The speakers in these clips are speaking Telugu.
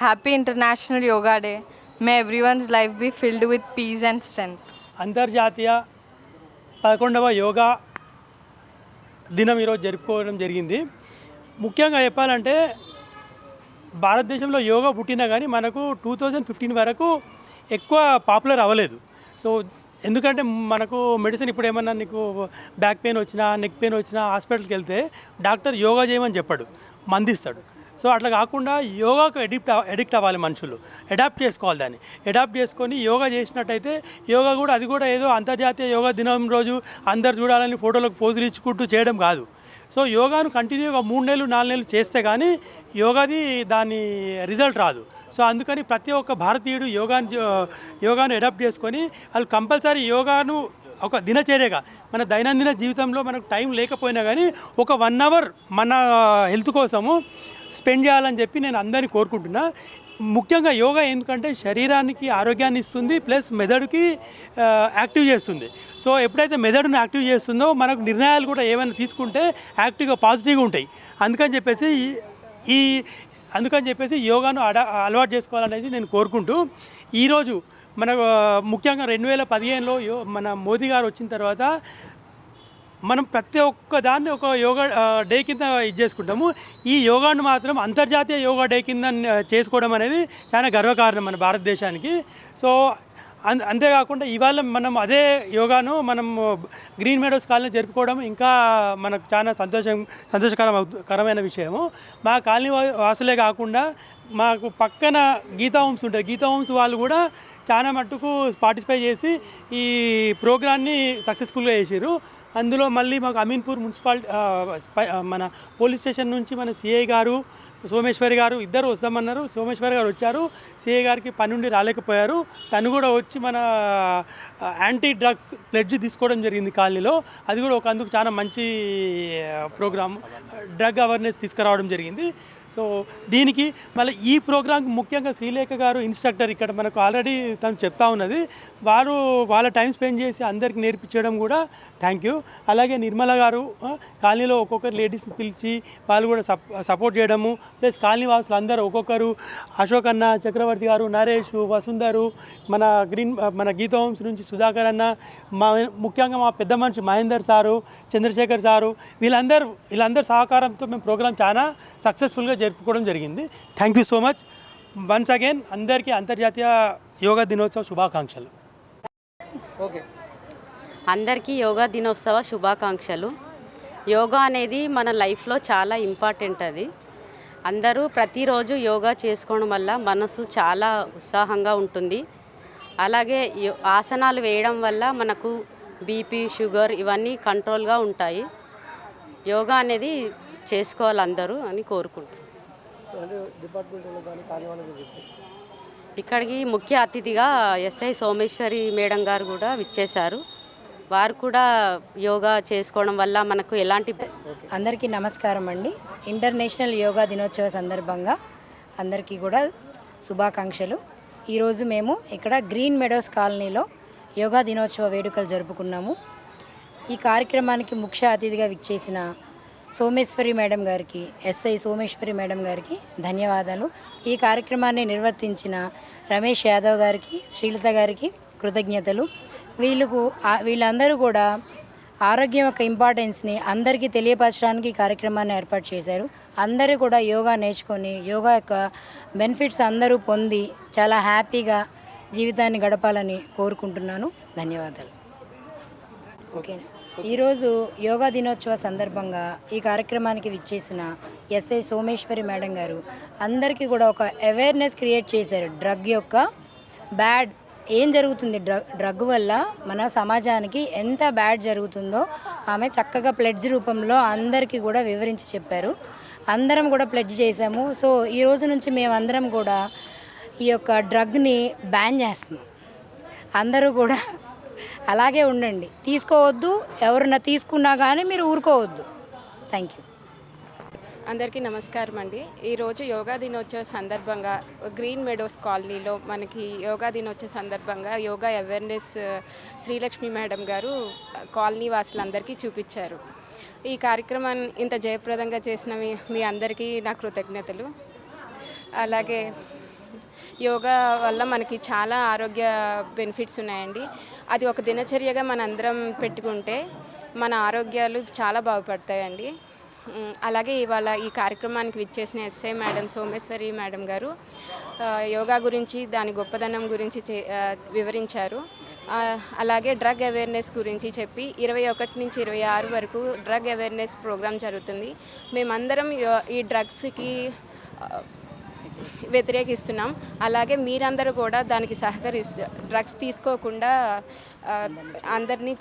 Happy international yoga day may everyone's life be filled with peace and strength అంతర్జాతీయ పదకొండవ యోగా దినం ఈరోజు జరుపుకోవడం జరిగింది. ముఖ్యంగా చెప్పాలంటే భారతదేశంలో యోగా పుట్టినా కానీ మనకు టూ థౌజండ్ ఫిఫ్టీన్ వరకు ఎక్కువ పాపులర్ అవ్వలేదు. సో ఎందుకంటే మనకు మెడిసిన్ ఇప్పుడు ఏమన్నా నీకు బ్యాక్ పెయిన్ వచ్చినా నెక్ పెయిన్ వచ్చినా హాస్పిటల్కి వెళ్తే డాక్టర్ యోగా చేయమని చెప్పాడు. మందిస్తాడు. సో అట్లా కాకుండా యోగాకు ఎడిక్ట్ ఎడిక్ట్ అవ్వాలి మనుషులు. అడాప్ట్ చేసుకోవాలి దాన్ని. అడాప్ట్ చేసుకొని యోగా చేసినట్టయితే యోగా కూడా అది కూడా ఏదో అంతర్జాతీయ యోగా దినం రోజు అందరు చూడాలని ఫోటోలకు పోజులు ఇచ్చుకుంటూ చేయడం కాదు. సో యోగాను కంటిన్యూగా మూడు నెలలు నాలుగు నెలలు చేస్తే కానీ యోగాది దాని రిజల్ట్ రాదు. సో అందుకని ప్రతి ఒక్క భారతీయుడు యోగాను యోగాను అడాప్ట్ చేసుకొని వాళ్ళు కంపల్సరీ యోగాను ఒక దినచర్యగా. మన దైనందిన జీవితంలో మనకు టైం లేకపోయినా కానీ ఒక వన్ అవర్ మన హెల్త్ కోసము స్పెండ్ చేయాలని చెప్పి నేను అందరినీ కోరుకుంటున్నా. ముఖ్యంగా యోగా ఎందుకంటే శరీరానికి ఆరోగ్యాన్ని ఇస్తుంది ప్లస్ మెదడుకి యాక్టివ్ చేస్తుంది. సో ఎప్పుడైతే మెదడును యాక్టివ్ చేస్తుందో మనకు నిర్ణయాలు కూడా ఏమైనా తీసుకుంటే యాక్టివ్గా పాజిటివ్గా ఉంటాయి. అందుకని చెప్పేసి ఈ- అందుకని చెప్పేసి యోగాను అడా అలవాటు చేసుకోవాలనేది నేను కోరుకుంటూ ఈరోజు మన ముఖ్యంగా రెండు వేల పదిహేనులో యో మన మోదీ గారు వచ్చిన తర్వాత మనం ప్రతి ఒక్క దాన్ని ఒక యోగా డే కింద ఇది చేసుకుంటాము. ఈ యోగాను మాత్రం అంతర్జాతీయ యోగా డే కింద చేసుకోవడం అనేది చాలా గర్వకారణం మన భారతదేశానికి. సో అంత అంతేకాకుండా ఇవాళ మనం అదే యోగాను మనం గ్రీన్ మెడోస్ కాలనీ జరుపుకోవడం ఇంకా మనకు చాలా సంతోషం సంతోషకరం కరమైన విషయము. మా కాలనీ వాసులే కాకుండా మాకు పక్కన గీతా ఉంటుంది గీతా వాళ్ళు కూడా చాలా మట్టుకు పార్టిసిపేట్ చేసి ఈ ప్రోగ్రాన్ని సక్సెస్ఫుల్గా చేసారు అందులో మళ్ళీ మాకు అమీన్పూర్ మున్సిపాలిటీ మన పోలీస్ స్టేషన్ నుంచి మన సిఐ గారు సోమేశ్వరి గారు ఇద్దరు వస్తామన్నారు. సోమేశ్వరి గారు వచ్చారు. సిఐ గారికి పని నుండి రాలేకపోయారు. తను కూడా వచ్చి మన యాంటీ డ్రగ్స్ ప్లెడ్జ్ తీసుకోవడం జరిగింది కాలనీలో. అది కూడా ఒక అందుకు చాలా మంచి ప్రోగ్రామ్ డ్రగ్ అవేర్నెస్ తీసుకురావడం జరిగింది. సో దీనికి మళ్ళీ ఈ ప్రోగ్రాంకి ముఖ్యంగా శ్రీలేఖ గారు ఇన్స్ట్రక్టర్ ఇక్కడ మనకు ఆల్రెడీ తను చెప్తా ఉన్నది. వారు వాళ్ళ టైం స్పెండ్ చేసి అందరికి నేర్పించడం కూడా థ్యాంక్ యూ. అలాగే నిర్మల గారు కాలనీలో ఒక్కొక్కరు లేడీస్ని పిలిచి వాళ్ళు కూడా సప్ సపోర్ట్ చేయడము ప్లస్ కాలనీ వాసులు అందరూ ఒక్కొక్కరు అశోక్ అన్న చక్రవర్తి గారు నరేష్ వసుంధరు మన గ్రీన్ మన గీతా నుంచి సుధాకర్ అన్న మా ముఖ్యంగా మా పెద్ద మనిషి మహేందర్ సారు చంద్రశేఖర్ సారు వీళ్ళందరూ వీళ్ళందరి సహకారంతో మేము ప్రోగ్రాం చాలా సక్సెస్ఫుల్గా జరుపుకోవడం జరిగింది. Thank you so much once again అందరికీ అంతర్జాతీయ యోగా దినోత్సవ శుభాకాంక్షలు. ఓకే అందరికీ యోగా దినోత్సవ శుభాకాంక్షలు. యోగా అనేది మన లైఫ్లో చాలా ఇంపార్టెంట్ అది. అందరూ ప్రతిరోజు యోగా చేసుకోవడం వల్ల మనసు చాలా ఉత్సాహంగా ఉంటుంది. అలాగే యో- ఆసనాలు వేయడం వల్ల మనకు బీపీ షుగర్ ఇవన్నీ కంట్రోల్గా ఉంటాయి. యోగా అనేది చేసుకోవాలి అందరూ అని కోరుకుంటున్నాను అంటే కానీ చెప్పి ఇక్కడికి ముఖ్య అతిథిగా ఎస్ఐ సోమేశ్వరి మేడం గారు కూడా విచ్చేశారు. వారు కూడా యోగా చేసుకోవడం వల్ల మనకు ఎలాంటి అందరికీ నమస్కారం అండి. ఇంటర్నేషనల్ యోగా దినోత్సవ సందర్భంగా అందరికీ కూడా శుభాకాంక్షలు. ఈరోజు మేము ఇక్కడ గ్రీన్ మెడోస్ కాలనీలో యోగా దినోత్సవ వేడుకలు జరుపుకున్నాము. ఈ కార్యక్రమానికి ముఖ్య అతిథిగా విచ్చేసిన సోమేశ్వరి మేడం గారికి ఎస్ఐ సోమేశ్వరి మేడం గారికి ధన్యవాదాలు. ఈ కార్యక్రమాన్ని నిర్వర్తించిన రమేష్ యాదవ్ గారికి శ్రీలత గారికి కృతజ్ఞతలు. వీళ్ళకు వీళ్ళందరూ కూడా ఆరోగ్యం యొక్క ఇంపార్టెన్స్ని అందరికీ తెలియపరచడానికి ఈ కార్యక్రమాన్ని ఏర్పాటు చేశారు. అందరూ కూడా యోగా నేర్చుకొని యోగా యొక్క బెనిఫిట్స్ అందరూ పొంది చాలా హ్యాపీగా జీవితాన్ని గడపాలని కోరుకుంటున్నాను. ధన్యవాదాలు. ఓకే ఈరోజు యోగా దినోత్సవ సందర్భంగా ఈ కార్యక్రమానికి విచ్చేసిన ఎస్ఐ సోమేశ్వరి మేడం గారు అందరికీ కూడా ఒక అవేర్నెస్ క్రియేట్ చేశారు. డ్రగ్ యొక్క బ్యాడ్ ఏం జరుగుతుంది? డ్రగ్ డ్రగ్ వల్ల మన సమాజానికి ఎంత బ్యాడ్ జరుగుతుందో ఆమె చక్కగా ప్లెడ్జ్ రూపంలో అందరికీ కూడా వివరించి చెప్పారు. అందరం కూడా ప్లెడ్జ్ చేశాము. సో ఈ రోజు నుంచి మేమందరం కూడా ఈ యొక్క డ్రగ్ని బ్యాన్ చేస్తున్నాం. అందరూ కూడా అలాగే ఉండండి. తీసుకోవద్దు. ఎవరన్నా తీసుకున్నా కానీ మీరు ఊరుకోవద్దు. థ్యాంక్ యూ అందరికీ నమస్కారం అండి. ఈరోజు యోగా దినోత్సవ సందర్భంగా గ్రీన్ మెడోస్ కాలనీలో మనకి యోగా దినోత్సవ సందర్భంగా యోగా అవేర్నెస్ శ్రీలక్ష్మి మేడం గారు కాలనీ వాసులందరికీ చూపించారు. ఈ కార్యక్రమాన్ని ఇంత జయప్రదంగా చేసిన మీ మీ అందరికీ నా కృతజ్ఞతలు. అలాగే యోగా వల్ల మనకి చాలా ఆరోగ్య బెనిఫిట్స్ ఉన్నాయండి. అది ఒక దినచర్యగా మనందరం పెట్టుకుంటే మన ఆరోగ్యాలు చాలా బాగుపడతాయండి. అలాగే ఇవాళ ఈ కార్యక్రమానికి విచ్చేసిన ఎస్ఐ మేడం సోమేశ్వరి మేడం గారు యోగా గురించి దాని గొప్పదనం గురించి చే- వివరించారు. అలాగే డ్రగ్ అవేర్నెస్ గురించి చెప్పి ఇరవై ఒకటి నుంచి ఇరవై ఆరు వరకు డ్రగ్ అవేర్నెస్ ప్రోగ్రాం జరుగుతుంది. మేమందరం ఈ డ్రగ్స్కి వ్యతిరేకిస్తున్నాం. అలాగే మీరందరూ కూడా దానికి సహకరిస్తూ డ్రగ్స్ తీసుకోకుండా అందరినీ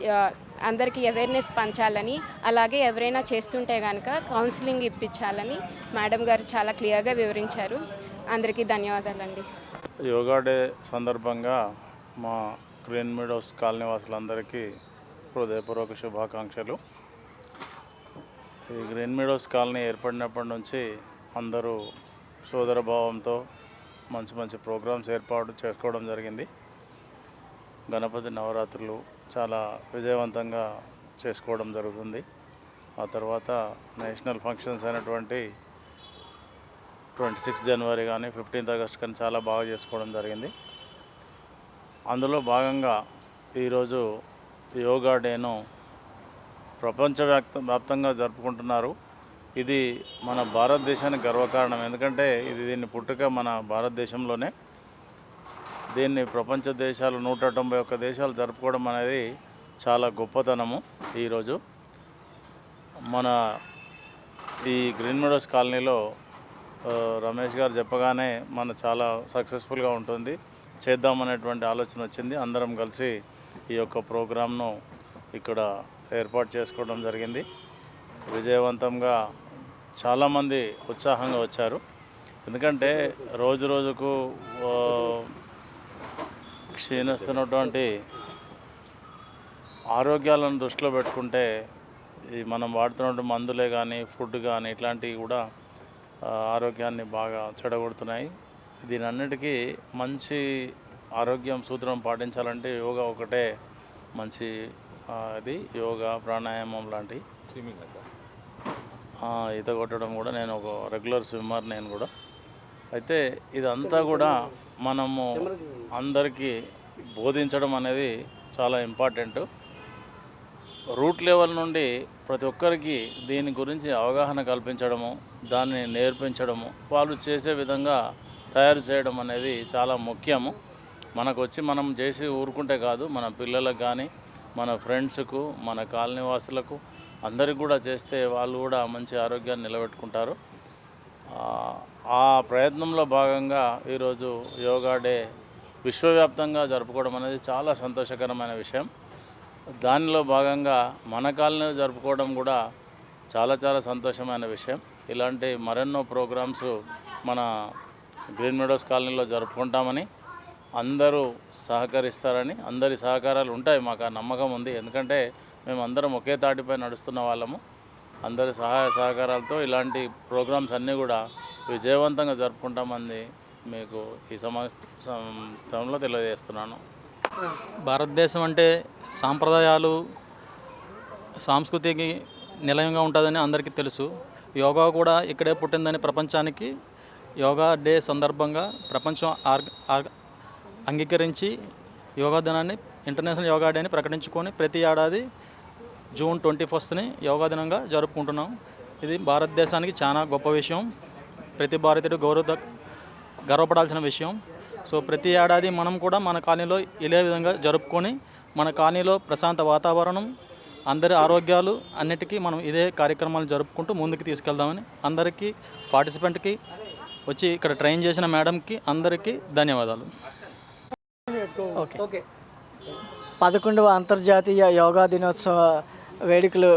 అందరికీ అవేర్నెస్ పంచాలని అలాగే ఎవరైనా చేస్తుంటే కనుక కౌన్సిలింగ్ ఇప్పించాలని మేడం గారు చాలా క్లియర్గా వివరించారు. అందరికీ ధన్యవాదాలండి. యోగా డే సందర్భంగా మా గ్రీన్ మీడోస్ కాలనీ వాసులందరికీ హృదయపూర్వక శుభాకాంక్షలు. ఈ గ్రీన్ మీడోస్ కాలనీ ఏర్పడినప్పటి నుంచి అందరూ సోదర భావంతో మంచి మంచి ప్రోగ్రామ్స్ ఏర్పాటు చేసుకోవడం జరిగింది. గణపతి నవరాత్రులు చాలా విజయవంతంగా చేసుకోవడం జరుగుతుంది. ఆ తర్వాత నేషనల్ ఫంక్షన్స్ అయినటువంటి ట్వంటీ సిక్స్ జనవరి కానీ ఫిఫ్టీన్త్ ఆగస్ట్ కానీ చాలా బాగా చేసుకోవడం జరిగింది. అందులో భాగంగా ఈరోజు యోగా డేను ప్రపంచవ్యాప్త వ్యాప్తంగా జరుపుకుంటున్నారు. ఇది మన భారతదేశానికి గర్వకారణం. ఎందుకంటే ఇది దీన్ని పుట్టుక మన భారతదేశంలోనే. దీన్ని ప్రపంచ దేశాలు నూట తొంభై ఒక్క దేశాలు జరుపుకోవడం అనేది చాలా గొప్పతనము ఈరోజు. మన ఈ గ్రీన్ మెడోస్ కాలనీలో రమేష్ గారు చెప్పగానే మన చాలా సక్సెస్ఫుల్గా ఉంటుంది. చేద్దామనేటువంటి ఆలోచన వచ్చింది. అందరం కలిసి ఈ యొక్క ప్రోగ్రామ్ను ఇక్కడ ఏర్పాటు చేసుకోవడం జరిగింది. విజయవంతంగా చాలామంది ఉత్సాహంగా వచ్చారు. ఎందుకంటే రోజు రోజుకు క్షీణిస్తున్నటువంటి ఆరోగ్యాలను దృష్టిలో పెట్టుకుంటే ఈ మనం వాడుతున్న మందులే కానీ ఫుడ్ కానీ ఇట్లాంటివి కూడా ఆరోగ్యాన్ని బాగా చెడగొడుతున్నాయి. దీని అన్నిటికీ మంచి ఆరోగ్యం సూత్రం పాటించాలంటే యోగా ఒకటే మంచి అది యోగా ప్రాణాయామం లాంటి ఆ, ఈత కొట్టడం కూడా నేను ఒక రెగ్యులర్ స్విమ్మర్ నేను కూడా. అయితే ఇదంతా కూడా మనము అందరికీ బోధించడం అనేది చాలా ఇంపార్టెంట్ రూట్ లెవెల్ నుండి ప్రతి ఒక్కరికి దీని గురించి అవగాహన కల్పించడము దాన్ని నేర్పించడము వాళ్ళు చేసే విధంగా తయారు చేయడం అనేది చాలా ముఖ్యము. మనకు వచ్చి మనం చేసి ఊరుకుంటే కాదు మన పిల్లలకు కానీ మన ఫ్రెండ్స్కు మన కాలనీవాసులకు అందరికి కూడా చేస్తే వాళ్ళు కూడా మంచి ఆరోగ్యాన్ని నిలబెట్టుకుంటారు. ఆ, ప్రయత్నంలో భాగంగా ఈరోజు యోగా డే విశ్వవ్యాప్తంగా జరుపుకోవడం అనేది చాలా సంతోషకరమైన విషయం. దానిలో భాగంగా మన కాలనీ జరుపుకోవడం కూడా చాలా చాలా సంతోషమైన విషయం. ఇలాంటి మరెన్నో ప్రోగ్రామ్స్ మన గ్రీన్ మెడోస్ కాలనీలో జరుపుకుంటామని అందరూ సహకరిస్తారని అందరి సహకారాలు ఉంటాయి మాకు ఆ నమ్మకం ఉంది. ఎందుకంటే మేము అందరం ఒకే తాటిపై నడుస్తున్న వాళ్ళము. అందరి సహాయ సహకారాలతో ఇలాంటి ప్రోగ్రామ్స్ అన్నీ కూడా విజయవంతంగా జరుపుకుంటామని మీకు ఈ సమయంలో తెలియజేస్తున్నాను. భారతదేశం అంటే సాంప్రదాయాలు సాంస్కృతికి నిలయంగా ఉంటుందని అందరికీ తెలుసు. యోగా కూడా ఇక్కడే పుట్టిందని ప్రపంచానికి యోగా డే సందర్భంగా ప్రపంచం ఆర్ అంగీకరించి యోగా దినాన్ని ఇంటర్నేషనల్ యోగా డే అని ప్రకటించుకొని ప్రతి ఏడాది జూన్ ట్వంటీ ఫస్ట్ని యోగా దినంగా జరుపుకుంటున్నాం. ఇది భారతదేశానికి చాలా గొప్ప విషయం. ప్రతి భారతీయుడు గౌరవ గర్వపడాల్సిన విషయం. సో ప్రతి ఏడాది మనం కూడా మన కాలనీలో ఇదే విధంగా జరుపుకొని మన కాలనీలో ప్రశాంత వాతావరణం అందరి ఆరోగ్యాలు అన్నిటికీ మనం ఇదే కార్యక్రమాలు జరుపుకుంటూ ముందుకు తీసుకెళ్దామని అందరికీ పార్టిసిపెంట్కి వచ్చి ఇక్కడ ట్రైన్ చేసిన మేడంకి అందరికీ ధన్యవాదాలు. ఓకే. పదకొండవ అంతర్జాతీయ యోగా దినోత్సవ వేడుకలు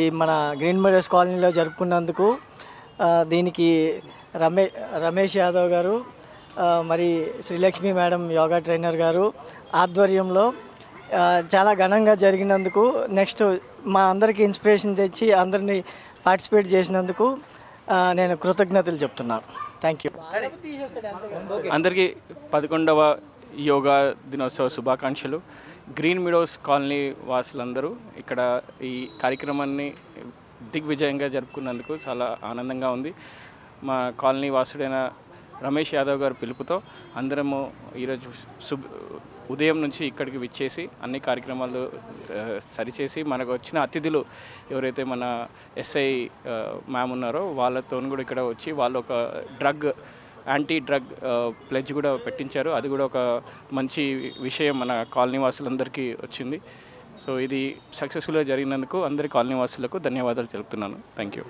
ఈ మన గ్రీన్ మెడల్స్ కాలనీలో జరుపుకున్నందుకు దీనికి రమే రమేష్ యాదవ్ గారు మరి శ్రీలక్ష్మి మేడం యోగా ట్రైనర్ గారు ఆధ్వర్యంలో చాలా ఘనంగా జరిగినందుకు నెక్స్ట్ మా అందరికీ ఇన్స్పిరేషన్ తెచ్చి అందరినీ పార్టిసిపేట్ చేసినందుకు నేను కృతజ్ఞతలు చెప్తున్నాను థ్యాంక్ యూ అందరికీ పదకొండవ యోగా దినోత్సవ శుభాకాంక్షలు. గ్రీన్ మిడోస్ కాలనీ వాసులందరూ ఇక్కడ ఈ కార్యక్రమాన్ని దిగ్విజయంగా జరుపుకున్నందుకు చాలా ఆనందంగా ఉంది. మా కాలనీ వాసుడైన రమేష్ యాదవ్ గారి పిలుపుతో అందరము ఈరోజు శుభ్ ఉదయం నుంచి ఇక్కడికి విచ్చేసి అన్ని కార్యక్రమాలు సరిచేసి మనకు వచ్చిన అతిథులు ఎవరైతే మన ఎస్ఐ మ్యామ్ ఉన్నారో వాళ్ళతో కూడా ఇక్కడ వచ్చి వాళ్ళు ఒక డ్రగ్ యాంటీ డ్రగ్ ప్లెడ్జ్ కూడా పెట్టించారు. అది కూడా ఒక మంచి విషయం మన కాలనీ వాసులందరికీ వచ్చింది. సో ఇది సక్సెస్ఫుల్గా జరిగినందుకు అందరి కాలనీ వాసులకు ధన్యవాదాలు తెలుపుతున్నాను. Thank you